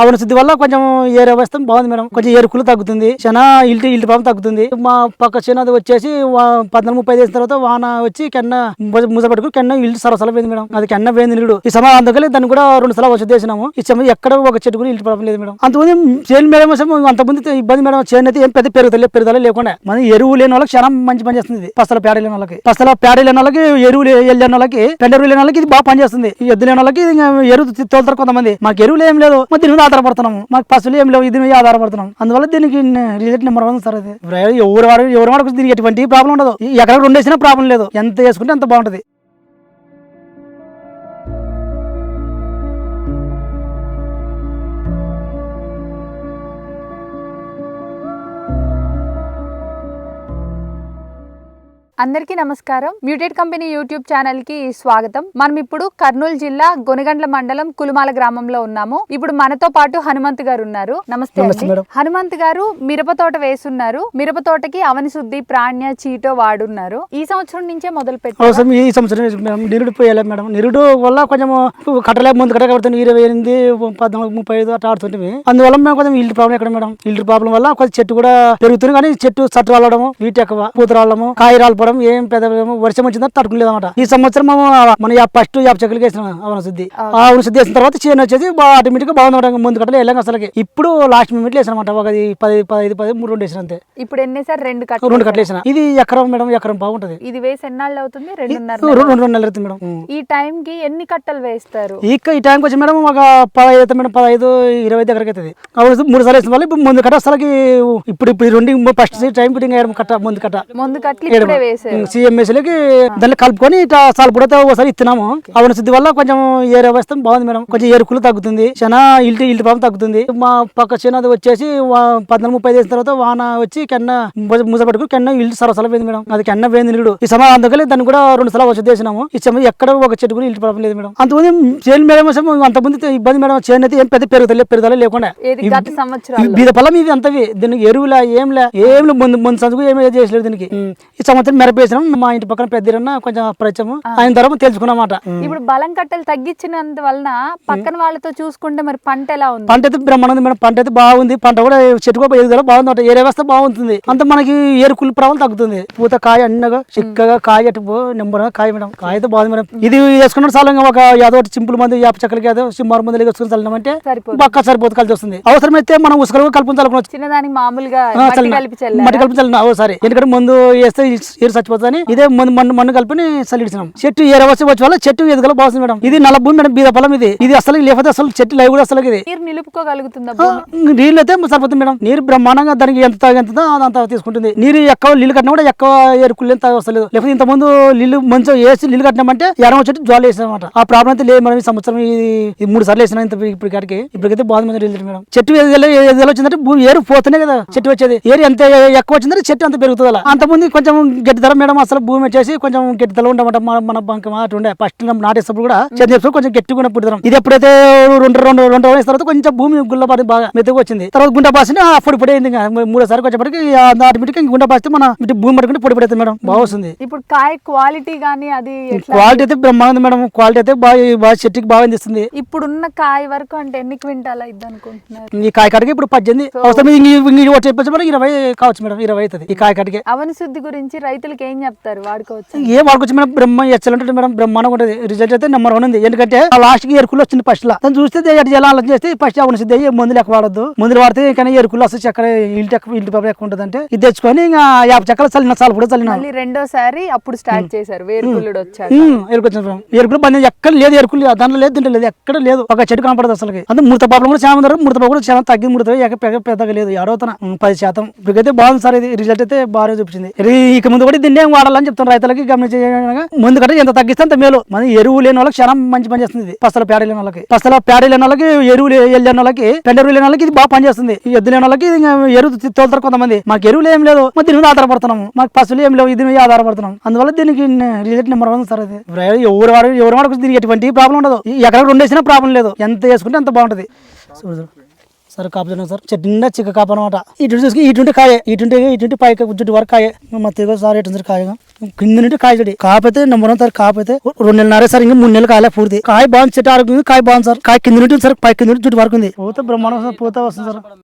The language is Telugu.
అవును శుద్ధి వల్ల కొంచెం ఏరు వ్యవస్థ బాగుంది మేడం. కొంచెం ఎరుకులు తగ్గుతుంది. చనా ఇల్టి ఇల్టి పాపం తగ్గుతుంది. మా పక్క చిన్నది వచ్చేసి పద్నాలుగు ముప్పై చేసిన తర్వాత వాన వచ్చి కెన్న మూస ముజ పట్టుకుని కెన్న ఇల్లు సరసల పోయింది మేడం. అది కెన్న పోయింది నీడు ఈ సమయం అందుకని దాన్ని కూడా రెండు సార్లు వచ్చి చేసినాము. ఈ సమయం ఎక్కడ ఒక చెట్టు కూడా ఇల్లు ప్రాబ్లం లేదు మేడం. అంతకుముందు చేను మేడం అంతమంది అంతకుముందు ఇబ్బంది మేడం. చేను అయితే ఏం పెద్ద పెరుగుతలే పెరుగుదల లేకుండా. మన ఎరువు లేని వాళ్ళకి చాలా మంచి పని చేస్తుంది. పసల పేడ లేని వాళ్ళకి. పసల పేడ లేని వాళ్ళకి ఎరువు లే- లేని వాళ్ళకి పెండరువు లేని వాళ్ళకి ఇది బాగా పనిచేస్తుంది ఎద్దు లేని వాళ్ళకి ఇది ఎరువు తోలుతారు కొంతమంది. మాకు ఎరువులు ఏం లేదు. మరి మీద ఆధారపడుతున్నాము. మాకు పశువులు ఏం లేవు దీని మీద ఆధారపడుతున్నాం. అందువల్ల దీనికి రిజల్ట్ నెంబర్ వన్ సార్ అది. ఎవరు వాడు ఎవరు వాడు దీనికి ఎటువంటి ప్రాబ్లం ఉండదు. ఎక్కడ రెండు వేసినా ప్రాబ్లం లేదు. ఎంత వేసుకుంటే అంత బాగుంటది. అందరికీ నమస్కారం. మ్యూటెడ్ కంపెనీ యూట్యూబ్ ఛానల్కి స్వాగతం. మనం ఇప్పుడు కర్నూలు జిల్లా గొనగండ్ల మండలం కులుమాల గ్రామంలో ఉన్నాము. ఇప్పుడు మనతో పాటు హనుమంత్ గారు ఉన్నారు. నమస్తే. హనుమంత్ గారు మిరప తోట వేసున్నారు. మిరప తోటకి అవని శుద్ధి ప్రాణ్య చీటో వాడున్నారు. ఈ సంవత్సరం నుంచే మొదలు పెట్టారు? ఈ సంవత్సరం నిరుడు పోయాలి మేడం. నిరుడు వల్ల కొంచెం కట్టలే ముందు కట్ట కడుతుంది ఇరవై ఎనిమిది పద్నాలుగు ముప్పై ఐదు అట్లా ఆడుతుంటే అందువల్ల మేము కొంచెం ఇల్లు ప్రాబ్లం ఎక్కడ మేడం. ఇల్లు ప్రాబ్లం వల్ల కొంచెం చెట్టు కూడా పెరుగుతుంది కానీ చెట్టు సట్టు రాలడము వీటి ఎక్కువ పూత రావడము రాలిపోవడం ఏం పెద్ద వర్షం వచ్చిందో తట్టుకోలేదు అనమాట ఈ సంవత్సరం మన ఫస్ట్ యాప్ చెక్కలకి వేసినాం అవన శుద్ధి ఆ అవన శుద్ధి వేసిన తర్వాత చేను వచ్చేసి ఆటోమేటిక్గా బాగుంది. ముందు కట్టలే వెళ్ళాం అసలుకి. ఇప్పుడు లాస్ట్ మినిట్ వేసిన అనమాట ఒక పది పది పది మూడు రెండు వేసిన అంతే. ఇప్పుడు ఎన్నిసారి రెండు కట్టలు రెండు కట్టలు వేసిన. ఇది ఎకరం మేడం ఎకరం బాగుంటది. ఇది వేసి ఎన్నాళ్ళు అవుతుంది? రెండున్నర రెండు రెండు నెలలు అవుతుంది మేడం. ఈ టైం కి ఎన్ని కట్టలు వేస్తారు? ఈ ఈ టైంకి వచ్చి మేడం ఒక పదహైదు అవుతుంది మేడం పదహైదు ఇరవై దగ్గరికి అవుతుంది. అప్పుడు మూడు సార్లు వేసిన వాళ్ళు ఇప్పుడు ముందు కట్ట అసలుకి ఇప్పుడు ఇప్పుడు రెండు ఫస్ట్ టైం వేయడం కట్ట ముందు కట్ట ముందు వేసారు సిఎంఎస్లకి దాన్ని కలుపుకొని ఇట్లా సాల్ కూడా ఒకసారి ఇస్తున్నాము అవన శుద్ధి వల్ల కొంచెం ఏరు వ్యవస్థ బాగుంది మేడం. కొంచెం ఎరుకులు తగ్గుతుంది. చాలా ఇల్టి ఇల్టి పాపం తగ్గుతుంది. మా పక్క చిన్నది వచ్చేసి పద్నాలుగు ముప్పై చేసిన తర్వాత వాన వచ్చి కెన్న పట్టుకుని కెన్న ఇల్లు సరసల పోయింది మేడం. అది కెన్న పోయింది నీడు ఈ సమయం అందుకని దాన్ని కూడా రెండు సార్లు వచ్చి చేసినాము ఈ సమయం ఎక్కడ ఒక చెట్టు కూడా ఇల్లు లేదు మేడం. అంతకుముందు చేను మేడం అసలు అంతకుముందు ఇబ్బంది మేడం. చేను అయితే ఏం పెద్ద పెరుగుదల పెరుగుదల లేకుండా. బీద పొలం ఇది అంతవి. దీనికి ఎరువులా ఏంలే ఏం లే ముందు ముందు సందుకు ఏమీ చేసలేదు దీనికి. ఈ సంవత్సరం మెరపేసినాం మా ఇంటి పక్కన పెద్దరన్న కొంచెం పరిచయం ఆయన ద్వారా తెలుసుకున్నమాట. ఇప్పుడు బలం కట్టలు తగ్గించినంత వలన పక్కన వాళ్ళతో చూసుకుంటే మరి పంట ఎలా ఉంది? పంట అయితే బ్రహ్మాండం మేడం పంట అయితే బాగుంది. పంట కూడా చెట్టు కూడా ఎదుగుదల బాగుంది అంటే ఏ వ్యవస్థ బాగుంటుంది. అంత మనకి ఏరుకులు ప్రభావం తగ్గుతుంది. పూత కాయ అన్నగా చిక్కగా కాయ నెంబర్ కాయ మేడం. కాయ అయితే బాగుంది మేడం. ఇది వేసుకున్న చాలా ఒక యాదో ఒకటి చింపుల మంది యాప చెక్కలకి ఏదో సింహారు మంది వేసుకుని చల్లమంటే సరిపోతుంది బక్క సరిపోతు కలిసి వస్తుంది. అవసరమైతే మనం ఉసుకలు కలుపుని చిన్నదానికి మామూలుగా మట్టి. కలిపి చల్లారా? మట్టి కలిపి చల్లిన ఓ సారి. ఎందుకంటే ముందు వేస్తే ఏరు చచ్చిపోతుందని ఇదే మన్ను మన్ను కలిపి చల్లిడిచినాం చెట్టు ఏర వచ్చి వచ్చి వల్ల చెట్టు ఎదుగుల బాగుంది మేడం. ఇది నల్ల భూమి మేడం బీద పొలం ఇది. ఇది అసలు లేకపోతే అసలు చెట్టు లైవ్ కూడా అసలు ఇది. నిలుపుకోగలుగుతుందా నీళ్ళు అయితే సరిపోతుంది మేడం. నీరు బ్రహ్మాండంగా దానికి ఎంత ఎంత అంత తీసుకుంటుంది. నీరు ఎక్కువ నీళ్ళు కట్టినా కూడా ఎక్కువ ఎరుకులు ఎంత వస్తలేదు లేకపోతే ఇంత ముందు నీళ్ళు మంచిగా వేసి నీళ్ళు కట్టినామంటే ఎడం చెట్టు జ్వాలు వేసామన్నమాట ఆ ప్రాబ్లం అయితే లేదు మేడం ఈ సంవత్సరం. ఇది మూడు సార్లు వేసిన ఇంత ఇప్పుడు కాడికి. ఇప్పటికైతే బాగుంది మేడం. చెట్టు ఎదుగుదల వచ్చిందంటే ఏరు పోతేనే కదా చెట్టు వచ్చేది. ఏరు ఎంత ఎక్కువ వచ్చిందంటే చెట్టు అంత పెరుగుతుంది అలా అంత ముందు కొంచెం గట్టిదల మేడం అసలు భూమి వచ్చేసి కొంచెం గట్టిదల ఉండమంట. మన ఉండే. ఫస్ట్ నాటేసినప్పుడు కూడా చెట్టు చేసినప్పుడు కొంచెం గట్టిగా ఉన్న పుట్టుదరం ఇది ఎప్పుడైతే రెండు రెండు రెండు రోజులు వేసిన తర్వాత కొంచెం భూమి గుల్లబారి బాగా మెత్తగా వచ్చింది. తర్వాత గుంట పాసి అప్పుడు పొడి అయింది ఇంకా. మూడోసారి వచ్చేప్పటికి ఆటోమేటిక్ గుంట పాస్తే మన భూమి పట్టుకుంటే పొడి పడుతుంది మేడం. బాగా వస్తుంది. ఇప్పుడు కాయ క్వాలిటీ గానీ అది క్వాలిటీ అయితే బ్రహ్మాండం మేడం. క్వాలిటీ అయితే బాగా బాగా చెట్టుకి బాగా అందిస్తుంది. ఇప్పుడున్న కాయ వరకు అంటే ఎన్ని క్వింటాల్ అనుకుంటున్నారు? ఈ కాయ కాడికి ఇప్పుడు పద్దెనిమిది అవసరం ఇరవై కావచ్చు మేడం. ఇరవై అవుతుంది ఈ కాయ కాడికి. అవని శుద్ధి గురించి రైతులకు ఏం చెప్తారు? వాడుకోవచ్చు? ఏ వాడుకొచ్చి మేడం బ్రహ్మ ఎచ్చలు ఉంటుంది మేడం. బ్రహ్మాండంగా ఉంటుంది. రిజల్ట్ అయితే నెంబర్ వన్ ఉంది. ఎందుకంటే లాస్ట్కి ఎరుకులు వచ్చింది ఫస్ట్ లా. దాన్ని చూస్తే ఎటు ఆలోచన చేస్తే ఫస్ట్ అవును సిద్ధి అయ్యి మందులు ఎక్కువ వాడద్దు. మందులు వాడితే కానీ ఎరుకులు వస్తే చక్కర ఇంటి ఇంటి పాప ఎక్కువ ఉంటుంది అంటే ఇది తెచ్చుకొని ఇంకా యాభై చక్కలు చల్లిన చాలు కూడా చల్లిన. రెండోసారి అప్పుడు స్టార్ట్ చేశారు. వేరుకుళ్ళుడు వచ్చాక. ఎరుకు ఎరుకులు బండి ఎక్కడ లేదు ఎరుకులు. దాంట్లో లేదు దీంట్లో లేదు. ఎక్కడ లేదు. ఒక చెట్టు కనపడదు అసలు అంటే ముడత పాపలు కూడా చాలా ఉన్నారు. పాపలు కూడా చాలా తగ్గి పెద్ద- పెద్దగా లేదు. అడవుతున్నా పది శాతం. ఇప్పటికైతే బాగుంది సార్. ఇది రిజల్ట్ అయితే బాగా చూపించింది. ఇక ముందు కూడా దీన్ని ఏం వాడాలని చెప్తున్నారు రైతులకి గమనించే ముందు కంటే ఎంత తగ్గిస్తే అంత మేలు. మన ఎరువు లేని వాళ్ళకి క్షణం మంచి పని చేస్తుంది పసల పేడ లేని వాళ్ళకి. పసల పేడ లేని వాళ్ళకి ఎరువు లే- లేని వాళ్ళకి పెండ ఎరువు లేని వాళ్ళకి ఇది బాగా పనిచేస్తుంది. ఈ ఎద్దు లేని వాళ్ళకి ఇది ఎరువు తోలుతారు కొంతమంది. మాకు ఎరువులు ఏం లేదు మరి దీని మీద ఆధారపడుతున్నాము. మాకు పసులు ఏం లేవు. దీని మీద ఆధారపడుతున్నాం అందువల్ల దీనికి రిజల్ట్ నెంబర్ వన్ సార్ అది ఎవరు వాడు ఎవరు వాడు దీనికి ఎటువంటి ప్రాబ్లం ఉండదు. ఎక్కడ రెండు వేసినా ప్రాబ్లం లేదు. ఎంత వేసుకుంటే అంత బాగుంటది. సార్ కాపుతున్నాం సార్. చెట్టు నిండా చిక్క కాపు అనమాట ఇటు చూసుకుని ఇటుంటే కాయ. ఇటుంటే ఇటుంటే పైకి జుట్టు వరకు కాయ. మా సార్ ఎటు సార్ కాయ కింద నుండి కాయ చూడి కాకపోతే నెంబర్ వన్ సార్ కాకపోతే రెండు నెలన్నర సార్ ఇంకా మూడు నెలలు కాయలే పూర్తి. కాయ బాగుంది చెట్టు ఆరోగ్యం కాయ బాగుంది సార్. కాయ కింద నుండి సార్ పై కింద నుండి జుట్టు వరకు ఉంది. పోతే బ్రహ్మాండం సార్ పోతే వస్తుంది సార్.